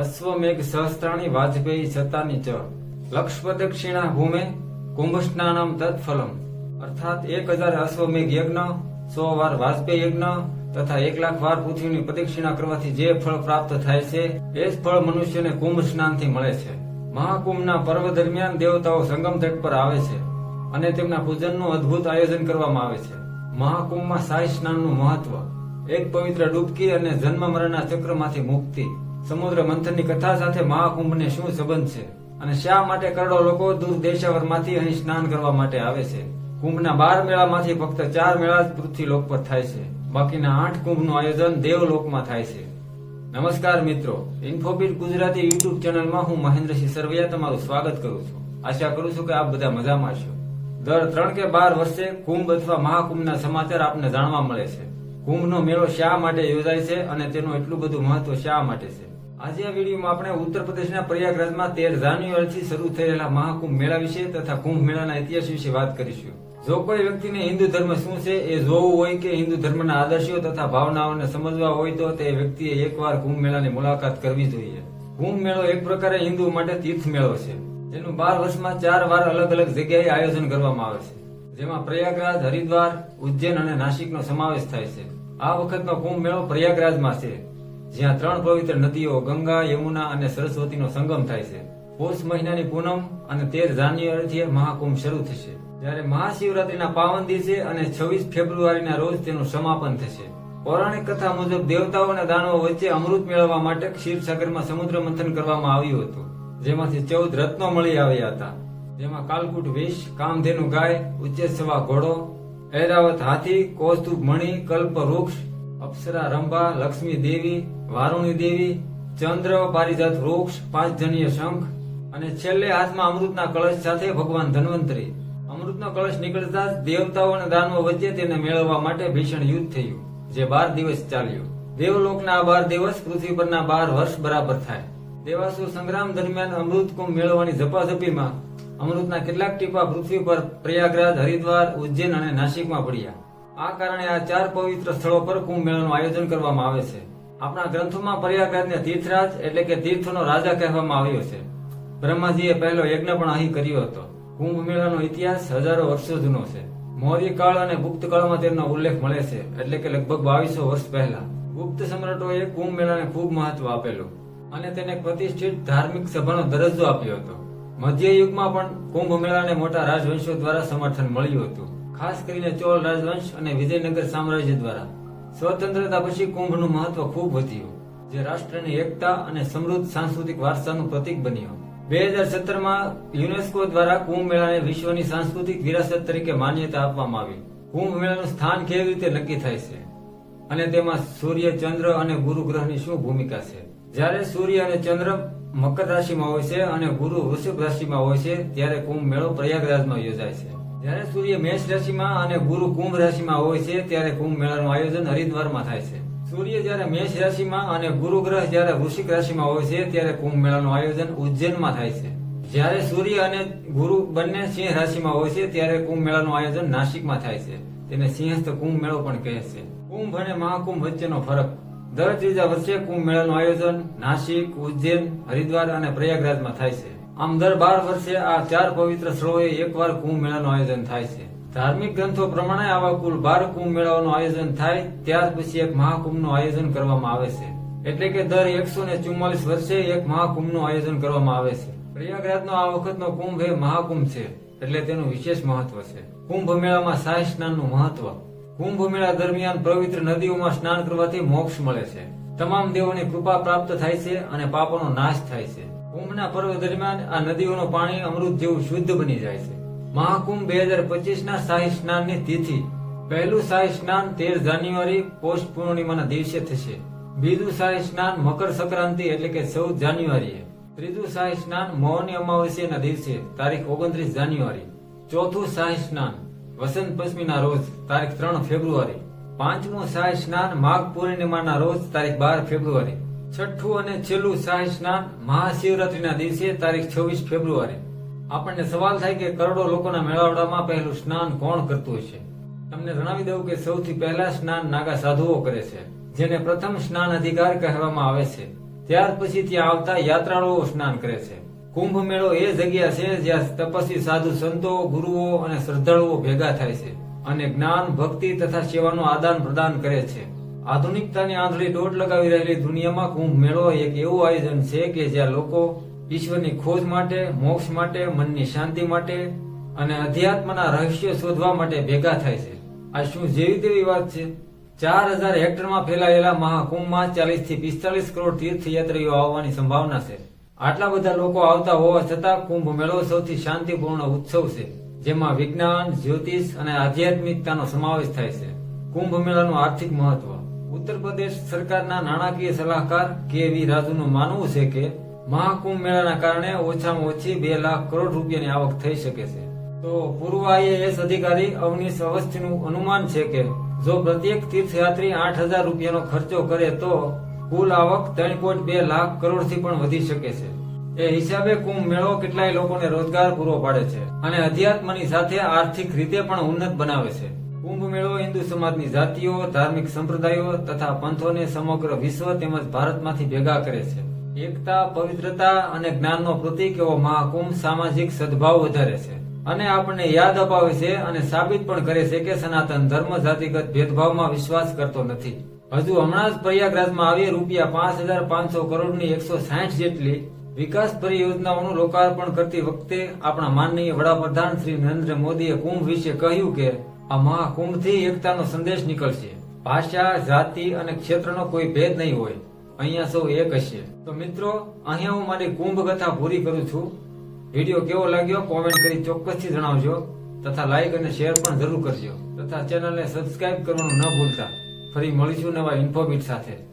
અશ્વમેઘ સહસ્ત્રાણી વાજપેયી સત્તાની ચ લક્ષ પ્રદક્ષિણા ભૂમે કુંભ સ્નાનમ તત્ફલમ અર્થાત એક હજાર અશ્વમેઘ યજ્ઞ સો વાર વાજપેયી યજ્ઞ તથા એક લાખ વાર પૃથ્વીની પ્રદક્ષિણા કરવાથી જે ફળ પ્રાપ્ત થાય છે, એ જ ફળ મનુષ્યને કુંભ સ્નાનથી મળે છે। મહાકુંભના પર્વ દરમિયાન દેવતાઓ સંગમ તટ પર આવે છે અને તેમના પૂજનનું અદ્ભુત આયોજન કરવામાં આવે છે। મહાકુંભમાં શાહી સ્નાનનું મહત્વ, એક પવિત્ર ડૂબકી અને જન્મ મરણના ચક્રમાંથી મુક્તિ સમુદ્ર મંથનની કથા સાથે મહાકુંભને શું સંબંધ છે? અને શા માટે કરોડો લોકો દૂર દેશાવરમાંથી અહીં સ્નાન કરવા માટે આવે છે? કુંભના બાર મેળામાંથી ફક્ત ચાર મેળા જ પૃથ્વી લોક પર થાય છે. બાકીના આઠ કુંભનું આયોજન દેવલોકમાં થાય છે. નમસ્કાર મિત્રો, ઇન્ફોબીટ ગુજરાતી યુટ્યુબ ચેનલમાં હું મહેન્દ્રસિંહ સરવૈયા તમારું સ્વાગત કરું છું. આશા કરું છું કે આપ બધા મજામાં છો. દર ત્રણ કે બાર વર્ષે કુંભ અથવા મહાકુંભના સમાચાર આપને જાણવા મળે છે. કુંભનો મેળો શા માટે યોજાય છે અને તેનું એટલું બધું મહત્વ શા માટે છે? આજે આ વિડીયોમાં આપણે ઉત્તર પ્રદેશના પ્રયાગરાજમાં તેર જાન્યુઆરીથી શરૂ થયેલા મહાકુંભ મેળા વિશે તથા કુંભ મેળાના ઇતિહાસ વિશે વાત કરીશું. જો કોઈ વ્યક્તિને હિન્દુ ધર્મ શું છે એ જોવું હોય કે હિન્દુ ધર્મના આદર્શો તથા ભાવનાઓને સમજવા હોય તો તે વ્યક્તિએ એકવાર કુંભ મેળાની મુલાકાત કરવી જોઈએ. કુંભ મેળો એક પ્રકારે હિન્દુ માટે તીર્થ મેળો છે. જેનું બાર વર્ષમાં ચાર વાર અલગ અલગ જગ્યાએ આયોજન કરવામાં આવે છે. જેમાં પ્રયાગરાજ, હરિદ્વાર, ઉજ્જૈન અને નાસિકનો સમાવેશ થાય છે. આ વખતનો કુંભ મેળો પ્રયાગરાજમાં છે, જ્યાં ત્રણ પવિત્ર નદીઓ ગંગા, યમુના અને સરસ્વતીનો સંગમ થાય છે. પોષ મહિનાની પૂનમ અને તેર જાન્યુઆરીથી મહાકુંભ શરૂ થશે. જ્યારે મહાશિવરાત્રીના પાવન દિવસે અને છવ્વીસ ફેબ્રુઆરીના રોજ તેનું સમાપન થશે. પૌરાણિક કથા મુજબ દેવતાઓ અને દાનવો વચ્ચે અમૃત મેળવવા માટે ક્ષીરસાગરમાં સમુદ્ર મંથન કરવામાં આવ્યું હતું. જેમાંથી ચૌદ રત્નો મળી આવ્યા હતા. જેમાં કાલકુટ વિષ, કામધેનુ ગાય ઉચ્ચેસવા ઘોડો ઐરાવત હાથી કૌસ્તુભ મણિ, કલ્પ વૃક્ષ, અપ્સરા રંભા, લક્ષ્મી દેવી, વારુણી દેવી, ચંદ્ર, પારિજાત વૃક્ષ, પાંચજનીય શંખ અને છેલ્લે હાથમાં અમૃતના કળશ સાથે ભગવાન ધન્વંતરી. અમૃતનો કળશ નીકળતા દેવતાઓ અને દાનવો વચ્ચે તેને મેળવવા માટે ભીષણ યુદ્ધ થયું, જે બાર દિવસ ચાલ્યું. દેવલોકના આ બાર દિવસ પૃથ્વી પરના બાર વર્ષ બરાબર થાય. દેવાસુ સંગ્રામ દરમિયાન અમૃત કુંભ મેળવવાની ઝપાઝપીમાં અમૃતના કેટલાક ટીપા પૃથ્વી પર પ્રયાગરાજ, હરિદ્વાર, ઉજ્જૈન અને નાસિકમાં પડ્યા. આ કારણે આ ચાર પવિત્ર સ્થળો પર કુંભ મેળાનું આયોજન કરવામાં આવે છે. આપણા ગ્રંથોમાં પ્રયાગરાજને તીર્થરાજ એટલે કે તીર્થનો રાજા કહેવામાં આવ્યો છે. બ્રહ્માજીએ પહેલો યજ્ઞ પણ અહીં કર્યો હતો. કુંભ મેળાનો ઇતિહાસ હજારો વર્ષો જૂનો છે. મૌર્ય કાળ અને ગુપ્ત કાળમાં તેનો ઉલ્લેખ મળે છે, એટલે કે લગભગ બાવીસો વર્ષ પહેલા. ગુપ્ત સમ્રાટોએ કુંભ મેળાને ખૂબ મહત્વ આપેલું અને તેને પ્રતિષ્ઠિત ધાર્મિક સભાનો દરજ્જો આપ્યો હતો. મધ્ય યુગમાં પણ કુંભ મેળાને મોટા રાજવંશો દ્વારા સમર્થન મળ્યું હતું. ખાસ કરીને ચોળ રાજવંશ અને વિજયનગર સામ્રાજ્ય દ્વારા. સ્વતંત્રતા પછી કુંભનું મહત્વ ખૂબ વધ્યું, જે રાષ્ટ્રની એકતા અને સમૃદ્ધ સાંસ્કૃતિક વારસાનું પ્રતીક બન્યું. બે હજાર સત્તરમાં યુનેસ્કો દ્વારા કુંભ મેળાને વિશ્વની સાંસ્કૃતિક વિરાસત તરીકે માન્યતા આપવામાં આવી. કુંભ મેળાનું સ્થાન કેવી રીતે નક્કી થાય છે? અને તેમાં સૂર્ય, ચંદ્ર અને ગુરુ ગ્રહની શું ભૂમિકા છે? જ્યારે સૂર્ય અને ચંદ્ર મકર રાશિમાં હોય છે અને ગુરુ વૃષભ રાશિમાં હોય છે, ત્યારે કુંભ મેળો પ્રયાગરાજમાં યોજાય છે. જ્યારે સૂર્ય મેષ રાશિમાં અને ગુરુ કુંભ રાશિમાં હોય છે, ત્યારે કુંભ મેળાનું આયોજન હરિદ્વારમાં થાય છે. સૂર્ય જ્યારે મેષ રાશિમાં અને ગુરુ ગ્રહ જ્યારે વૃશ્ચિક રાશિમાં હોય છે, ત્યારે કુંભ મેળાનું આયોજન ઉજ્જૈનમાં થાય છે. જ્યારે સૂર્ય અને ગુરુ બંને સિંહ રાશિમાં હોય છે, ત્યારે કુંભ મેળાનું આયોજન નાસિકમાં થાય છે. તેને સિંહસ્થ કુંભ મેળો પણ કહે છે. કુંભ અને મહાકુંભ વચ્ચેનો ફરક દર ત્રીજા વર્ષે કુંભ મેળાનું આયોજન નાસિક, ઉજ્જૈન, હરિદ્વાર અને પ્રયાગરાજમાં થાય છે. આમ દર બાર વર્ષે આ ચાર પવિત્ર સ્થળોએ એકવાર કુંભ મેળાનું આયોજન થાય છે. ધાર્મિક ગ્રંથો પ્રમાણે આવા કુલ બાર કુંભ મેળાઓનું આયોજન થાય, ત્યાર પછી એક મહાકુંભનું આયોજન કરવામાં આવે છે. એટલે કે દર એકસો ને ચુમ્માલીસ વર્ષે એક મહાકુંભનું આયોજન કરવામાં આવે છે. પ્રયાગરાજનો આ વખતનો કુંભ એ મહાકુંભ છે, એટલે તેનું વિશેષ મહત્વ છે. કુંભ મેળામાં શાહી સ્નાનનું મહત્વ. કુંભ મેળા દરમિયાન પવિત્ર નદીઓમાં સ્નાન કરવાથી મોક્ષ મળે છે. તમામ દેવોની કૃપા પ્રાપ્ત થાય છે અને પાપોનો નાશ થાય છે. કુંભના પર્વ દરમિયાન આ નદીઓનું પાણી અમૃત જેવું શુદ્ધ બની જાય છે. મહાકુંભ બે હજાર પચીસ ના શાહી સ્નાનની તિથિ. પહેલું શાહી સ્નાન તેર જાન્યુઆરી પોષ પૂર્ણિમાના દિવસે થશે. બીજું શાહી સ્નાન મકર સંક્રાંતિ એટલે કે ચૌદ જાન્યુઆરીએ. ત્રીજું શાહી સ્નાન મૌની અમાવસ્યાના દિવસે, તારીખ ઓગણત્રીસ જાન્યુઆરી. ચોથું શાહી સ્નાન વસંત પંચમીના રોજ, તારીખ ત્રણ ફેબ્રુઆરી. પાંચમું શાહી સ્નાન માઘ પૂર્ણિમાના રોજ, તારીખ બાર ફેબ્રુઆરી. છઠ્ઠું અને છેલ્લું શાહી સ્નાન મહાશિવરાત્રીના દિવસે, તારીખ છવ્વીસ ફેબ્રુઆરી. આપણને સવાલ થાય કે કરોડો લોકોના મેળાવડામાં પહેલું સ્નાન કોણ કરતું હશે તમને જણાવી દઉં કે સૌથી પહેલા સ્નાન નાગા સાધુઓ કરે છે, જેને પ્રથમ સ્નાન અધિકાર કહેવામાં આવે છે. ત્યાર પછી ત્યાં આવતા યાત્રાળુઓ સ્નાન કરે છે. કુંભ મેળો એ જગ્યા છે જ્યાં તપસ્વી સાધુ સંતો, ગુરુઓ અને શ્રદ્ધાળુઓ ભેગા થાય છે અને જ્ઞાન, ભક્તિ તથા સેવાનું આદાન પ્રદાન કરે છે. આધુનિકતાની આંધળી દોટ લગાવી રહેલી દુનિયામાં કુંભ મેળો એક એવું આયોજન છે કે જ્યાં લોકો ઈશ્વરની ખોજ માટે, મોક્ષ માટે, મનની શાંતિ માટે અને અધ્યાત્મના રહસ્યો શોધવા માટે ભેગા થાય છે. આ શું જેવી તેવી વાત છે? ચાર હજાર હેક્ટરમાં ફેલાયેલા મહાકુંભમાં ચાલીસથી પિસ્તાલીસ કરોડ તીર્થયાત્રીઓ આવવાની સંભાવના છે. આટલા બધા લોકો આવતા હોવા છતાં કુંભ મેળો સૌથી શાંતિપૂર્ણ ઉત્સવ છે, જેમાં વિજ્ઞાન, જ્યોતિષ અને આધ્યાત્મિકતાનો સમાવેશ થાય છે. કુંભ મેળાનું આર્થિક મહત્વ. ઉત્તર પ્રદેશ સરકારના નાણાકીય સલાહકાર કે વી રાજુનું માનવું છે કે, મહાકુંભ મેળાના કારણે ઓછામાં ઓછી બે લાખ કરોડ રૂપિયાની આવક થઈ શકે છે. તો પૂર્વ આઈએએસ અધિકારી અવનીશ અવસ્થીનું અનુમાન છે કે, જો પ્રત્યેક તીર્થયાત્રી આઠ હજાર રૂપિયાનો ખર્ચો કરે તો કુલ આવક ત્રણ પોઈન્ટ બે લાખ કરોડથી પણ વધી શકે છે. એ હિસાબે કુંભ મેળો કેટલાય લોકોને રોજગાર પૂરો પાડે છે અને અધ્યાત્મની સાથે આર્થિક રીતે પણ ઉન્નત બનાવે છે. કુંભ મેળો હિન્દુ સમાજની જાતિઓ, ધાર્મિક સંપ્રદાયો તથા પંથોને સમગ્ર વિશ્વ તેમજ ભારતમાંથી ભેગા કરે છે. એકતા, પવિત્રતા અને જ્ઞાનનો પ્રતીક એવો મહાકુંભ સામાજિક સદભાવ વધારે છે. અને આપણને યાદ અપાવે છે અને સાબિત પણ કરે છે કે સનાતન ધર્મ જાતિગત ભેદભાવમાં વિશ્વાસ કરતો નથી. હજુ હમણાં જ પ્રયાગરાજમાં આવી રૂપિયા પાંચ હજાર પાંચસો કરોડની એકસો સાઠ જેટલી વિકાસ પરિયોજનાઓનું લોકાર્પણ કરતી વખતે આપણા માનનીય વડાપ્રધાન શ્રી નરેન્દ્ર મોદીએ કુંભ વિશે કહ્યું કે આ મહાકુંભથી એકતાનો સંદેશ નીકળશે. ભાષા, જાતિ અને ક્ષેત્રનો કોઈ ભેદ નહીં હોય. અહીંયા સૌ એક હશે. તો મિત્રો, અહીંયા હું મારી કુંભ કથા પૂરી કરું છું. વીડિયો કેવો લાગ્યો કોમેન્ટ કરી ચોક્કસથી જણાવજો. તથા લાઈક અને શેર પણ જરૂર કરજો. તથા ચેનલને સબસ્ક્રાઇબ કરવાનું ન ભૂલતા. ફરી મળીશું નવા ઇન્ફોબીટ સાથે.